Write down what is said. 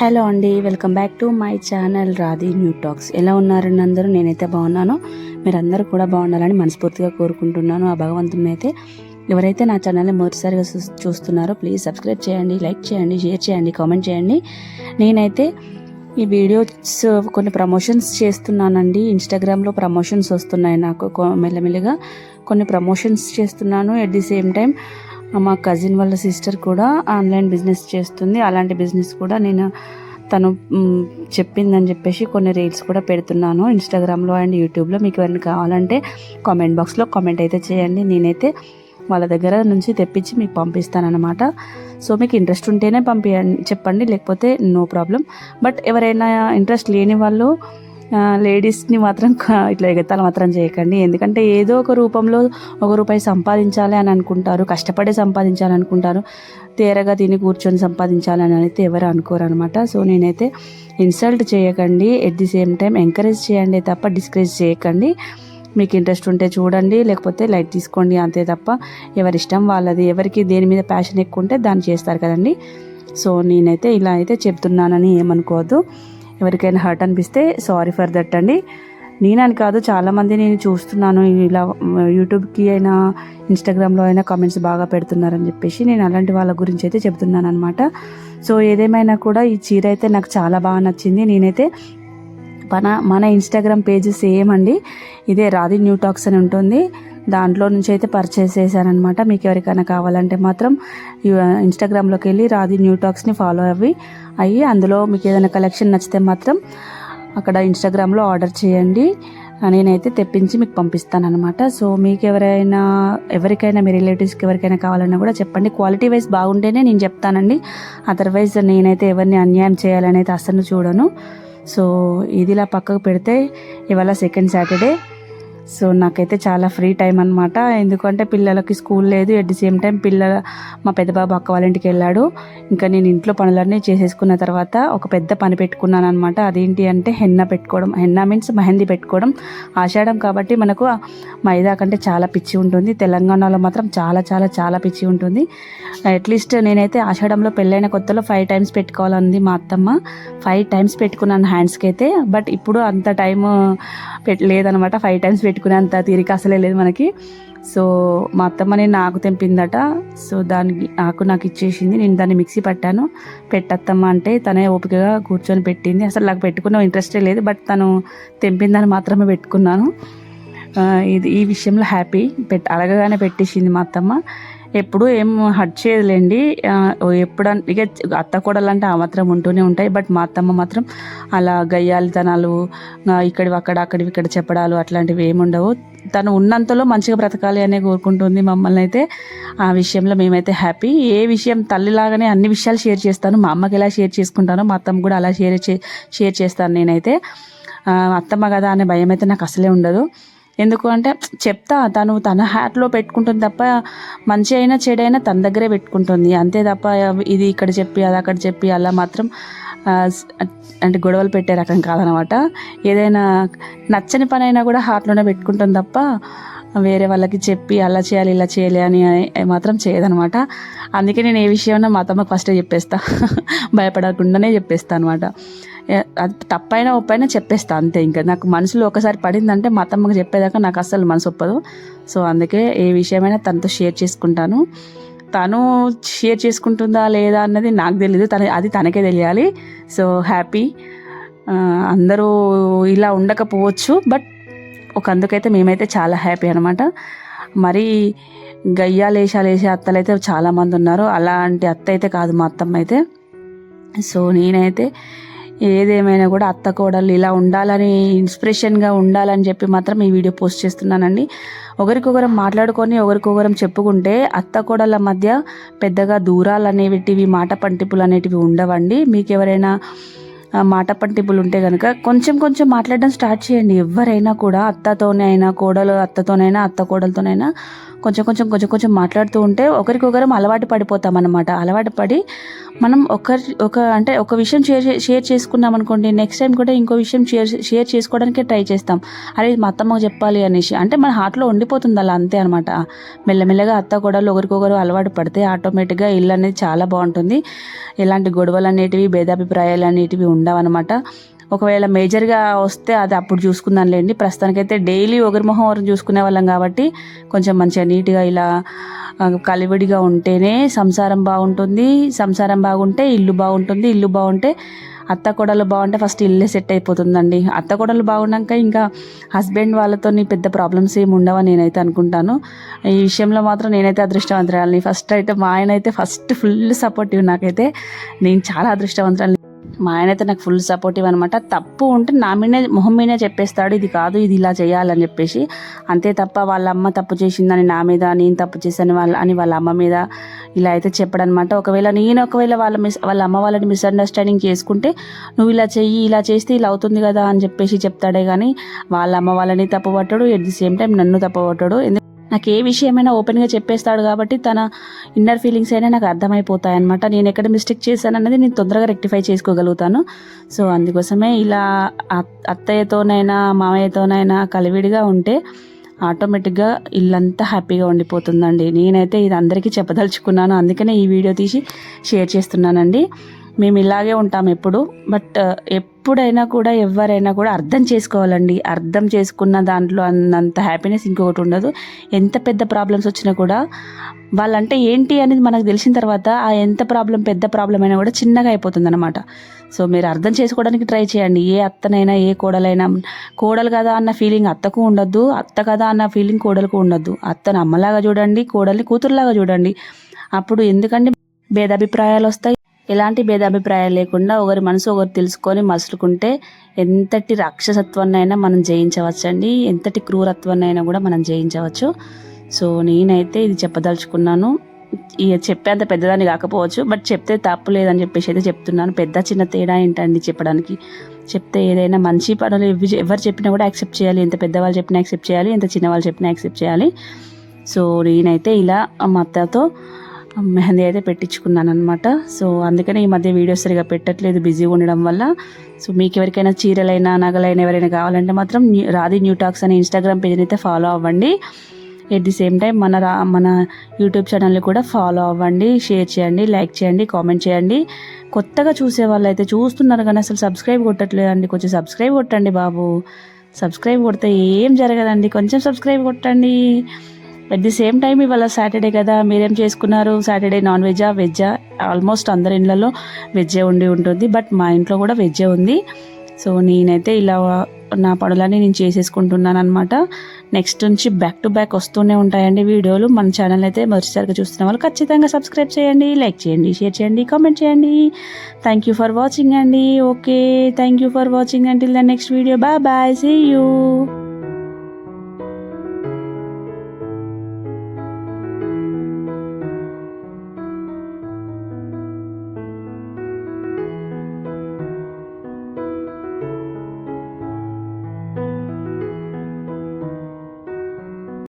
Hello అండి welcome back to my channel Radhi New Talks. ఎలా ఉన్నారండి అందరూ? నేనైతే బాగున్నాను. మీరందరూ కూడా బాగుండాలని మనస్ఫూర్తిగా కోరుకుంటున్నాను. ఆ భగవంతుని అయితే ఎవరైతే నా ఛానల్ని మొదటిసారిగా చూ- చూస్తున్నారో ప్లీజ్ సబ్స్క్రైబ్ చేయండి లైక్ చేయండి షేర్ చేయండి కామెంట్ చేయండి. నేనైతే ఈ వీడియోస్ కొన్ని ప్రమోషన్స్ చేస్తున్నానండి. ఇన్స్టాగ్రామ్లో ప్రమోషన్స్ వస్తున్నాయి నాకు మెల్లమెల్లగా. కొన్ని ప్రమోషన్స్ చేస్తున్నాను. ఎట్ ది సేమ్ టైం మా కజిన్ వాళ్ళ సిస్టర్ కూడా ఆన్లైన్ బిజినెస్ చేస్తుంది. అలాంటి బిజినెస్ కూడా నేను తను చెప్పిందని చెప్పేసి కొన్ని రీల్స్ కూడా పెడుతున్నాను ఇన్స్టాగ్రామ్లో అండ్ యూట్యూబ్లో మీకు ఎవరైనా కావాలంటే కామెంట్ బాక్స్లో కామెంట్ అయితే చేయండి. నేనైతే వాళ్ళ దగ్గర నుంచి తెప్పించి మీకు పంపిస్తానన్నమాట. సో మీకు ఇంట్రెస్ట్ ఉంటేనే పంపించండి చెప్పండి. లేకపోతే నో ప్రాబ్లం బట్ ఎవరైనా ఇంట్రెస్ట్ లేని వాళ్ళు లేడీస్ని మాత్రం ఇట్లా ఎగతాలు మాత్రం చేయకండి. ఎందుకంటే ఏదో ఒక రూపంలో ఒక రూపాయి సంపాదించాలి అని అనుకుంటారు కష్టపడి సంపాదించాలి అనుకుంటారు తేరగా తిని కూర్చొని సంపాదించాలని అయితే ఎవరు అనుకోరు అనమాట సో నేనైతే ఇన్సల్ట్ చేయకండి at the same time encourage చేయండి తప్ప డిస్కరేజ్ చేయకండి. మీకు ఇంట్రెస్ట్ ఉంటే చూడండి లేకపోతే లైట్ తీసుకోండి అంతే తప్ప ఎవరిష్టం వాళ్ళది. ఎవరికి దేని మీద ప్యాషన్ ఎక్కువ ఉంటే దాన్ని చేస్తారు కదండి. సో నేనైతే ఇలా అయితే చెప్తున్నానని ఏమనుకోవద్దు. ఎవరికైనా హర్ట్ అనిపిస్తే సారీ ఫర్ దట్ అండి. నేనని కాదు చాలామంది నేను చూస్తున్నాను ఇలా యూట్యూబ్కి అయినా ఇన్స్టాగ్రామ్లో అయినా కామెంట్స్ బాగా పెడుతున్నారని చెప్పేసి నేను అలాంటి వాళ్ళ గురించి అయితే చెప్తున్నాను అనమాట సో ఏదేమైనా కూడా ఈ చీర అయితే నాకు చాలా బాగా నచ్చింది. నేనైతే మన మన ఇన్స్టాగ్రామ్ పేజ్ సేమ్ అండి. ఇదే రాధి న్యూ టాక్స్ అని ఉంటుంది. దాంట్లో నుంచి అయితే పర్చేస్ చేశానమాట మీకు ఎవరికైనా కావాలంటే మాత్రం ఇన్స్టాగ్రామ్లోకి వెళ్ళి రాది న్యూ టాక్స్ని ఫాలో అవి అయ్యి అందులో మీకు ఏదైనా కలెక్షన్ నచ్చితే మాత్రం అక్కడ ఇన్స్టాగ్రామ్లో ఆర్డర్ చేయండి. నేనైతే తెప్పించి మీకు పంపిస్తానమాట సో మీకు ఎవరైనా ఎవరికైనా మీ రిలేటివ్స్కి ఎవరికైనా కావాలన్నా కూడా చెప్పండి. క్వాలిటీ వైజ్ బాగుంటేనే నేను చెప్తానండి. అదర్వైజ్ నేనైతే ఎవరిని అన్యాయం చేయాలని అయితే అస్సలు చూడను. సో ఇదిలా పక్కకు పెడితే ఇవాళ సెకండ్ సాటర్డే సో నాకైతే చాలా ఫ్రీ టైం అనమాట ఎందుకంటే పిల్లలకి స్కూల్ లేదు. ఎట్ ది సేమ్ టైం పిల్లల మా పెద్ద బాబు అక్క వాళ్ళ ఇంటికి వెళ్ళాడు. ఇంకా నేను ఇంట్లో పనులన్నీ చేసేసుకున్న తర్వాత ఒక పెద్ద పని పెట్టుకున్నాను అనమాట అదేంటి అంటే హెన్న పెట్టుకోవడం. హెన్న మీన్స్ మెహందీ పెట్టుకోవడం. ఆషాఢం కాబట్టి మనకు మైదా కంటే చాలా పిచ్చి ఉంటుంది. తెలంగాణలో మాత్రం చాలా చాలా చాలా పిచ్చి ఉంటుంది. అట్లీస్ట్ నేనైతే ఆషాఢంలో పెళ్ళైన కొత్తలో ఫైవ్ టైమ్స్ పెట్టుకోవాలంది మా అత్తమ్మ. ఫైవ్ టైమ్స్ పెట్టుకున్నాను హ్యాండ్స్కి అయితే. బట్ ఇప్పుడు అంత టైం పెట్ లేదనమాట ఫైవ్ టైమ్స్ పెట్టు పెట్టుకునేంత తీరిక అసలే లేదు మనకి. సో మా అత్తమ్మని నాకు తెంపిందట. సో దానికి ఆకు నాకు ఇచ్చేసింది. నేను దాన్ని మిక్సీ పట్టాను. పెట్టత్తమ్మ అంటే తనే ఓపికగా కూర్చొని పెట్టింది. అసలు నాకు పెట్టుకున్న ఇంట్రెస్టే లేదు. బట్ తను తెంపిందని మాత్రమే పెట్టుకున్నాను. ఇది ఈ విషయంలో హ్యాపీ. పెట్ అడగగానే పెట్టేసింది మా అత్తమ్మ. ఎప్పుడు ఏం హట్ చేయలేండి ఆ, ఎప్పుడు ఇక అత్త కోడలు అంటే ఆ మాత్రం ఉంటూనే ఉంటాయి. బట్ మా అత్తమ్మ మాత్రం అలా గయ్యాలితనాలు ఆ, ఇక్కడివి అక్కడ అక్కడివి ఇక్కడ చెప్పడాలు అట్లాంటివి ఏమి ఉండవు. తను ఉన్నంతలో మంచిగా బ్రతకాలి అనే కోరుకుంటుంది మమ్మల్ని అయితే. ఆ విషయంలో మేమైతే హ్యాపీ. ఏ విషయం తల్లిలాగానే అన్ని విషయాలు షేర్ చేస్తాను. మా అమ్మకి ఎలా షేర్ చేసుకుంటానో మా అత్తమ్మ కూడా అలా షేర్ చే షేర్ చేస్తాను నేనైతే. అత్తమ్మ కదా అనే భయం అయితే నాకు అసలే ఉండదు. ఎందుకు అంటే చెప్తా తను తన హ్యాట్లో పెట్టుకుంటుంది తప్ప మంచి అయినా చెడైనా తన దగ్గరే పెట్టుకుంటుంది. అంతే తప్ప ఇది ఇక్కడ చెప్పి అది అక్కడ చెప్పి అలా మాత్రం అంటే గొడవలు పెట్టే రకం కాదనమాట. ఏదైనా నచ్చని పని అయినా కూడా హార్ట్లోనే పెట్టుకుంటుంది తప్ప వేరే వాళ్ళకి చెప్పి అలా చేయాలి ఇలా చేయాలి అని మాత్రం చేయదనమాట. అందుకే నేను ఏ విషయమైనా మా తమ్మకి ఫస్టే చెప్పేస్తా. భయపడకుండానే చెప్పేస్తా అనమాట. అది తప్పైనా ఒప్పైనా చెప్పేస్తా అంతే ఇంకా. నాకు మనసులో ఒకసారి పడిందంటే మా అత్తమ్మకి చెప్పేదాకా నాకు అస్సలు మనసు ఒప్పదు. సో అందుకే ఏ విషయమైనా తనతో షేర్ చేసుకుంటాను. తను షేర్ చేసుకుంటుందా లేదా అన్నది నాకు తెలియదు తన అది తనకే తెలియాలి. So happy. అందరూ ఇలా ఉండకపోవచ్చు. బట్ ఒక అందుకైతే మేమైతే చాలా హ్యాపీ అనమాట మరి గయ్యాలేసాలు వేసే అత్తలు అయితే చాలామంది ఉన్నారు. అలాంటి అత్త అయితే కాదు మా అత్తమ్మ అయితే. సో నేనైతే ఏదేమైనా కూడా అత్త కోడలు ఇలా ఉండాలని ఇన్స్పిరేషన్గా ఉండాలని చెప్పి మాత్రం ఈ వీడియో పోస్ట్ చేస్తున్నానండి. ఒకరికొకరం మాట్లాడుకొని ఒకరికొకరం చెప్పుకుంటే అత్త కోడల మధ్య పెద్దగా దూరాలు అనేటివి మాట పంటిపులు అనేటివి ఉండవండి. మీకు ఎవరైనా మాట పంటిపులు ఉంటే కనుక కొంచెం కొంచెం మాట్లాడడం స్టార్ట్ చేయండి. ఎవరైనా కూడా అత్తతోనే అయినా కోడలు అత్తతోనైనా అత్త కోడలతోనైనా కొంచెం కొంచెం కొంచెం కొంచెం మాట్లాడుతూ ఉంటే ఒకరికొకరం అలవాటు పడిపోతాం అనమాట అలవాటు పడి మనం ఒకరి ఒక అంటే ఒక విషయం షేర్ షేర్ చేసుకున్నాం అనుకోండి నెక్స్ట్ టైం కూడా ఇంకో విషయం షేర్ షేర్ చేసుకోవడానికే ట్రై చేస్తాం. అరే మా అత్తమ్మకు చెప్పాలి అనేసి. అంటే మన హార్ట్లో ఉండిపోతుంది అలా అంతే అనమాట మెల్లమెల్లగా అత్త కూడా ఒకరికొకరు అలవాటు పడితే ఆటోమేటిక్గా ఇల్లు అనేది చాలా బాగుంటుంది. ఎలాంటి గొడవలు అనేటివి భేదాభిప్రాయాలు అనేటివి ఉండవన్నమాట. ఒకవేళ మేజర్గా వస్తే అది అప్పుడు చూసుకుందాంలేండి ప్రస్తుతానికైతే డైలీ ఒకరి మొహం ఒకరు చూసుకునే వాళ్ళం కాబట్టి కొంచెం మంచిగా నీట్గా ఇలా కలివిడిగా ఉంటేనే సంసారం బాగుంటుంది. సంసారం బాగుంటే ఇల్లు బాగుంటుంది. ఇల్లు బాగుంటే అత్త కొడలు బాగుంటే ఫస్ట్ ఇల్లే సెట్ అయిపోతుందండి. అత్త కొడలు బాగున్నాక ఇంకా హస్బెండ్ వాళ్ళతో పెద్ద ప్రాబ్లమ్స్ ఏమి ఉండవని నేనైతే అనుకుంటాను. ఈ విషయంలో మాత్రం నేనైతే అదృష్టవంతురాలని. ఫస్ట్ అయితే మా ఆయన అయితే ఫస్ట్ ఫుల్ సపోర్టివ్ నాకైతే. నేను చాలా అదృష్టవంతురాలి మా ఆయన అయితే నాకు ఫుల్ సపోర్టివ్ అనమాట తప్పు ఉంటే నా మీదే మొహం మీదే చెప్పేస్తాడు ఇది కాదు ఇది ఇలా చేయాలని చెప్పేసి. అంతే తప్ప వాళ్ళ అమ్మ తప్పు చేసిందని నా మీద నేను తప్పు చేశాను వాళ్ళ అని వాళ్ళ అమ్మ మీద ఇలా అయితే చెప్పడనమాట ఒకవేళ నేను ఒకవేళ వాళ్ళ మిస్ వాళ్ళ అమ్మ వాళ్ళని మిస్అండర్స్టాండింగ్ చేసుకుంటే నువ్వు ఇలా చెయ్యి ఇలా చేస్తే ఇలా అవుతుంది కదా అని చెప్పేసి చెప్తాడే కానీ వాళ్ళ అమ్మ వాళ్ళని తప్పు పట్టడు ఎట్ ది సేమ్ టైం నన్ను తప్పు పట్టడు ఎందుకంటే నాకు ఏ విషయమైనా ఓపెన్గా చెప్పేస్తాడు కాబట్టి తన ఇన్నర్ ఫీలింగ్స్ అయినా నాకు అర్థమైపోతాయి అనమాట నేను ఎక్కడ మిస్టేక్ చేశానన్నది నేను తొందరగా రెక్టిఫై చేసుకోగలుగుతాను. సో అందుకోసమే ఇలా అత్తయ్యతోనైనా మామయ్యతోనైనా కలివిడిగా ఉంటే ఆటోమేటిక్గా ఇల్లంతా హ్యాపీగా ఉండిపోతుందండి. నేనైతే ఇది అందరికీ చెప్పదలుచుకున్నాను. అందుకనే ఈ వీడియో తీసి షేర్ చేస్తున్నానండి. మేము ఇలాగే ఉంటాం ఎప్పుడు బట్ ఎప్పుడైనా కూడా ఎవరైనా కూడా అర్థం చేసుకోవాలండి. అర్థం చేసుకున్న దాంట్లో అన్నంత హ్యాపీనెస్ ఇంకొకటి ఉండదు. ఎంత పెద్ద ప్రాబ్లమ్స్ వచ్చినా కూడా వాళ్ళంటే ఏంటి అనేది మనకు తెలిసిన తర్వాత ఆ ఎంత ప్రాబ్లం పెద్ద ప్రాబ్లం అయినా కూడా చిన్నగా అయిపోతుంది అనమాట సో మీరు అర్థం చేసుకోవడానికి ట్రై చేయండి. ఏ అత్తనైనా ఏ కోడలైనా కోడలు కదా అన్న ఫీలింగ్ అత్తకు ఉండొద్దు అత్త కదా అన్న ఫీలింగ్ కోడలకు ఉండొద్దు. అత్తను అమ్మలాగా చూడండి కోడల్ని కూతురులాగా చూడండి. అప్పుడు ఎందుకంటే భేదాభిప్రాయాలు వస్తాయి? ఎలాంటి భేదాభిప్రాయాలు లేకుండా ఒకరి మనసు ఒకరు తెలుసుకొని మసులుకుంటే ఎంతటి రాక్షసత్వాన్నైనా మనం జయించవచ్చండి. ఎంతటి క్రూరత్వాన్నైనా కూడా మనం జయించవచ్చు. సో నేనైతే ఇది చెప్పదలుచుకున్నాను. ఇక చెప్పేంత పెద్దదాన్ని కాకపోవచ్చు. బట్ చెప్తే తప్పు లేదని చెప్పేసి అయితే చెప్తున్నాను. పెద్ద చిన్న తేడా ఏంటండి చెప్పడానికి? చెప్తే ఏదైనా మంచి పనులు ఎవరు చెప్పినా కూడా యాక్సెప్ట్ చేయాలి. ఎంత పెద్దవాళ్ళు చెప్పినా యాక్సెప్ట్ చేయాలి. ఎంత చిన్నవాళ్ళు చెప్పినా యాక్సెప్ట్ చేయాలి. సో నేనైతే ఇలా మా అత్తతో మెహందీ అయితే పెట్టించుకున్నాను అనమాట సో అందుకనే ఈ మధ్య వీడియోస్ సరిగా పెట్టట్లేదు బిజీగా ఉండడం వల్ల. సో మీకు ఎవరికైనా చీరలైనా నగలైనా ఎవరైనా కావాలంటే మాత్రం రాధి న్యూ టాక్స్ అనే ఇన్స్టాగ్రామ్ పేజ్ని అయితే ఫాలో అవ్వండి. ఎట్ ది సేమ్ టైం మన రా మన యూట్యూబ్ ఛానల్ని కూడా ఫాలో అవ్వండి షేర్ చేయండి లైక్ చేయండి కామెంట్ చేయండి. కొత్తగా చూసే వాళ్ళు అయితే చూస్తున్నారు కానీ అసలు సబ్స్క్రైబ్ కొట్టట్లేదండి. కొంచెం సబ్స్క్రైబ్ కొట్టండి బాబు. సబ్స్క్రైబ్ కొడితే ఏం జరగదండి. కొంచెం సబ్స్క్రైబ్ కొట్టండి. అట్ ది సేమ్ టైం ఇవాళ సాటర్డే కదా మీరేం చేసుకున్నారు? సాటర్డే నాన్ వెజ్జా వెజ్జా ఆల్మోస్ట్ అందరి ఇళ్ళలో వెజ్జే ఉండి ఉంటుంది బట్ మా ఇంట్లో కూడా వెజ్జే ఉంది. సో నేనైతే ఇలా నా పనులన్నీ నేను చేసేసుకుంటున్నాను అనమాట నెక్స్ట్ నుంచి బ్యాక్ టు బ్యాక్ వస్తూనే ఉంటాయండి వీడియోలు. మన ఛానల్ అయితే మొదటిసారిగా చూస్తున్న వాళ్ళు ఖచ్చితంగా సబ్స్క్రైబ్ చేయండి లైక్ చేయండి షేర్ చేయండి కామెంట్ చేయండి. థ్యాంక్ యూ ఫర్ వాచింగ్ అండి. Okay thank you for watching until the next video bye bye see you